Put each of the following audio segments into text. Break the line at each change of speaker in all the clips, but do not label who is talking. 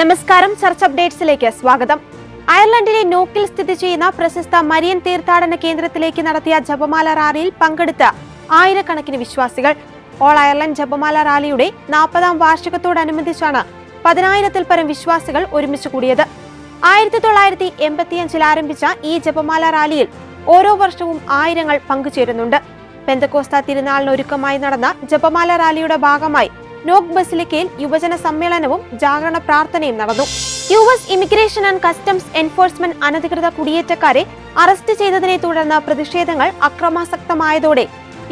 നമസ്കാരം ചർച്ച അപ്ഡേറ്റ്സിലേക്ക് സ്വാഗതം. അയർലൻഡിലെ നോക്കിൽ സ്ഥിതി ചെയ്യുന്ന പ്രശസ്ത മരിയൻ തീർത്ഥാടന കേന്ദ്രത്തിലേക്ക് നടത്തിയ ജപമാല റാലിയിൽ പങ്കെടുത്ത ആയിരക്കണക്കിന് വിശ്വാസികൾ. ഓൾ അയർലൻഡ് ജപമാല റാലിയുടെ നാൽപ്പതാം വാർഷികത്തോടനുബന്ധിച്ചാണ് പതിനായിരത്തിൽ പരം വിശ്വാസികൾ ഒരുമിച്ച് കൂടിയത്. ആയിരത്തി തൊള്ളായിരത്തി എൺപത്തിയഞ്ചിൽ ആരംഭിച്ച ഈ ജപമാല റാലിയിൽ ഓരോ വർഷവും ആയിരങ്ങൾ പങ്കുചേരുന്നുണ്ട്. പെന്തക്കോസ്ത തിരുനാളിനൊരുക്കമായി നടന്ന ജപമാല റാലിയുടെ ഭാഗമായി നോക്ക് ബസിലിക്കയിൽ യുവജന സമ്മേളനവും ജാഗരണ പ്രാർത്ഥനയും നടന്നു. U S immigration and customs enforcement അനധികൃത കുടിയേറ്റക്കാരെ അറസ്റ്റ് ചെയ്തതിനെ തുടർന്ന് പ്രതിഷേധങ്ങൾ അക്രമാസക്തമായതോടെ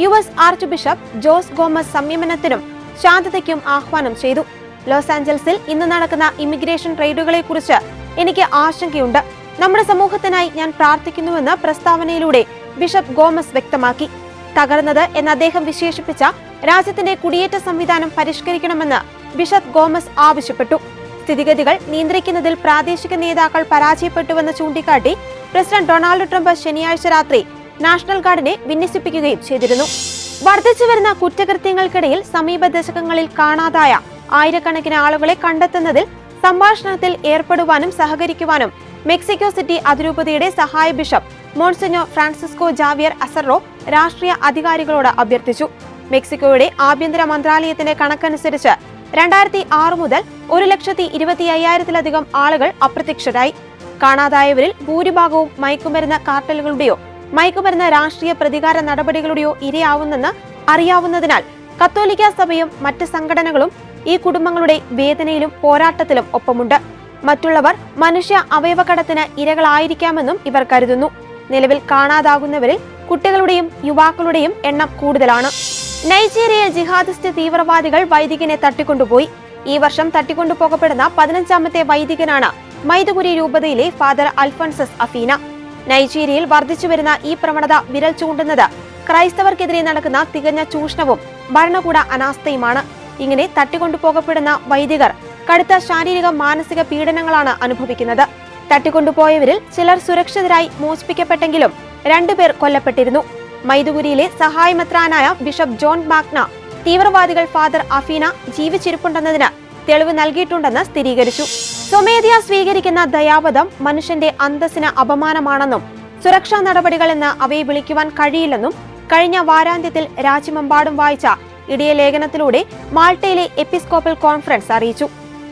U S archbishop Jose Gomez സംയമനത്തിനും ശാന്തതയ്ക്കും ആഹ്വാനം ചെയ്തു. ലോസ് ആഞ്ചൽസിൽ ഇന്ന് നടക്കുന്ന ഇമിഗ്രേഷൻ റെയ്ഡുകളെ കുറിച്ച് എനിക്ക് ആശങ്കയുണ്ട്. നമ്മുടെ സമൂഹത്തിനായി ഞാൻ പ്രാർത്ഥിക്കുന്നുവെന്ന് പ്രസ്താവനയിലൂടെ ബിഷപ്പ് ഗോമസ് വ്യക്തമാക്കി. തകർന്നത് എന്ന് അദ്ദേഹം വിശേഷിപ്പിച്ച രാജ്യത്തിന്റെ കുടിയേറ്റ സംവിധാനം പരിഷ്കരിക്കണമെന്ന് ബിഷപ്പ് ഗോമസ് ആവശ്യപ്പെട്ടു. സ്ഥിതിഗതികൾ നിയന്ത്രിക്കുന്നതിൽ പ്രാദേശിക നേതാക്കൾ പരാജയപ്പെട്ടുവെന്ന് ചൂണ്ടിക്കാട്ടി പ്രസിഡന്റ് ഡൊണാൾഡ് ട്രംപ് ശനിയാഴ്ച രാത്രി നാഷണൽ ഗാർഡിനെ വിന്യസിപ്പിക്കുകയും ചെയ്തിരുന്നു. വർദ്ധിച്ചുവരുന്ന കുറ്റകൃത്യങ്ങൾക്കിടയിൽ സമീപ ദശകങ്ങളിൽ കാണാതായ ആയിരക്കണക്കിന് ആളുകളെ കണ്ടെത്തുന്നതിൽ സംഭാഷണത്തിൽ ഏർപ്പെടുവാനും സഹകരിക്കുവാനും മെക്സിക്കോ സിറ്റി അതിരൂപതയുടെ സഹായ bishop Monsignor Francisco Javier Acero രാഷ്ട്രീയ അധികാരികളോട് അഭ്യർത്ഥിച്ചു. മെക്സിക്കോയുടെ ആഭ്യന്തര മന്ത്രാലയത്തിന്റെ കണക്കനുസരിച്ച് രണ്ടായിരത്തി ആറ് മുതൽ ഒരു ലക്ഷത്തി ഇരുപത്തി അയ്യായിരത്തിലധികം ആളുകൾ അപ്രത്യക്ഷരായി. കാണാതായവരിൽ ഭൂരിഭാഗവും മയക്കുമരുന്ന് കാർട്ടലുകളുടെയോ മയക്കുമരുന്ന് രാഷ്ട്രീയ പ്രതികാര നടപടികളുടെയോ ഇരയാവുന്നെന്ന് അറിയാവുന്നതിനാൽ കത്തോലിക്ക സഭയും മറ്റ് സംഘടനകളും ഈ കുടുംബങ്ങളുടെ വേദനയിലും പോരാട്ടത്തിലും ഒപ്പമുണ്ട്. മറ്റുള്ളവർ മനുഷ്യ അവയവകടത്തിന് ഇരകളായിരിക്കാമെന്നും ഇവർ കരുതുന്നു. നിലവിൽ കാണാതാകുന്നവരിൽ കുട്ടികളുടെയും യുവാക്കളുടെയും എണ്ണം കൂടുതലാണ്. നൈജീരിയയിൽ ജിഹാദിസ്റ്റ് തീവ്രവാദികൾ വൈദികനെ തട്ടിക്കൊണ്ടുപോയി. ഈ വർഷം തട്ടിക്കൊണ്ടുപോകപ്പെടുന്ന പതിനഞ്ചാമത്തെ വൈദികനാണ് മൈതുകുരി രൂപതയിലെ ഫാദർ അൽഫോൺസസ് അഫീന. നൈജീരിയയിൽ വർദ്ധിച്ചുവരുന്ന ഈ പ്രവണത വിരൽ ചൂണ്ടുന്നത് ക്രൈസ്തവർക്കെതിരെ നടക്കുന്ന തികഞ്ഞ ചൂഷണവും ഭരണകൂട അനാസ്ഥയുമാണ്. ഇങ്ങനെ തട്ടിക്കൊണ്ടുപോകപ്പെടുന്ന വൈദികർ കടുത്ത ശാരീരിക മാനസിക പീഡനങ്ങളാണ് അനുഭവിക്കുന്നത്. തട്ടിക്കൊണ്ടുപോയവരിൽ ചിലർ സുരക്ഷിതരായി മോചിപ്പിക്കപ്പെട്ടെങ്കിലും രണ്ടുപേർ കൊല്ലപ്പെട്ടിരുന്നു. മൈദുഗുരിയിലെ സഹായമെത്രാനായ ബിഷപ്പ് ജോൺ മാഗ്ന തീവ്രവാദികൾ ഫാദർ അഫീന ജീവിച്ചിരിപ്പുണ്ടെന്നതിന് തെളിവ് നൽകിയിട്ടുണ്ടെന്ന് സ്ഥിരീകരിച്ചു. സ്വമേധയാ സ്വീകരിക്കുന്ന ദയാവധം മനുഷ്യന്റെ അന്തസ്സിന് അപമാനമാണെന്നും സുരക്ഷാ നടപടികൾ എന്ന് അവയെ വിളിക്കുവാൻ കഴിയില്ലെന്നും കഴിഞ്ഞ വാരാന്ത്യത്തിൽ രാജ്യമെമ്പാടും വായിച്ച ഇടിയ ലേഖനത്തിലൂടെ മാൾട്ടയിലെ എപ്പിസ്കോപ്പൽ കോൺഫറൻസ് അറിയിച്ചു.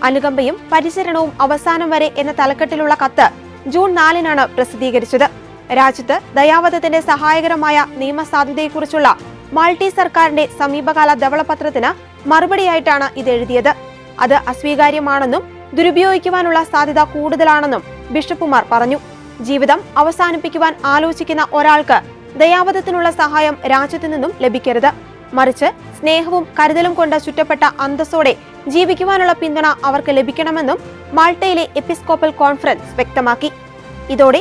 അനുകമ്പയും പരിചരണവും അവസാനം വരെ എന്ന തലക്കെട്ടിലുള്ള കത്ത് ജൂൺ നാലിനാണ് പ്രസിദ്ധീകരിച്ചത്. രാജ്യത്ത് ദയാവധത്തിന്റെ സഹായകരമായ നിയമസാധ്യതയെക്കുറിച്ചുള്ള മാൾട്ടി സർക്കാരിന്റെ സമീപകാല ധവളപത്രത്തിന് മറുപടിയായിട്ടാണ് ഇത് എഴുതിയത് അത് അസ്വീകാര്യമാണെന്നും ദുരുപയോഗിക്കുവാനുള്ള സാധ്യത കൂടുതലാണെന്നും ബിഷപ്പുമാർ പറഞ്ഞു. ജീവിതം അവസാനിപ്പിക്കുവാൻ ആലോചിക്കുന്ന ഒരാൾക്ക് ദയാവധത്തിനുള്ള സഹായം രാജ്യത്തു നിന്നും ലഭിക്കരുത്. മറിച്ച് സ്നേഹവും കരുതലും കൊണ്ട് ചുറ്റപ്പെട്ട അന്തസ്സോടെ ജീവിക്കുവാനുള്ള പിന്തുണ അവർക്ക് ലഭിക്കണമെന്നും മാൾട്ടയിലെ എപ്പിസ്കോപ്പൽ കോൺഫറൻസ് വ്യക്തമാക്കി. ഇതോടെ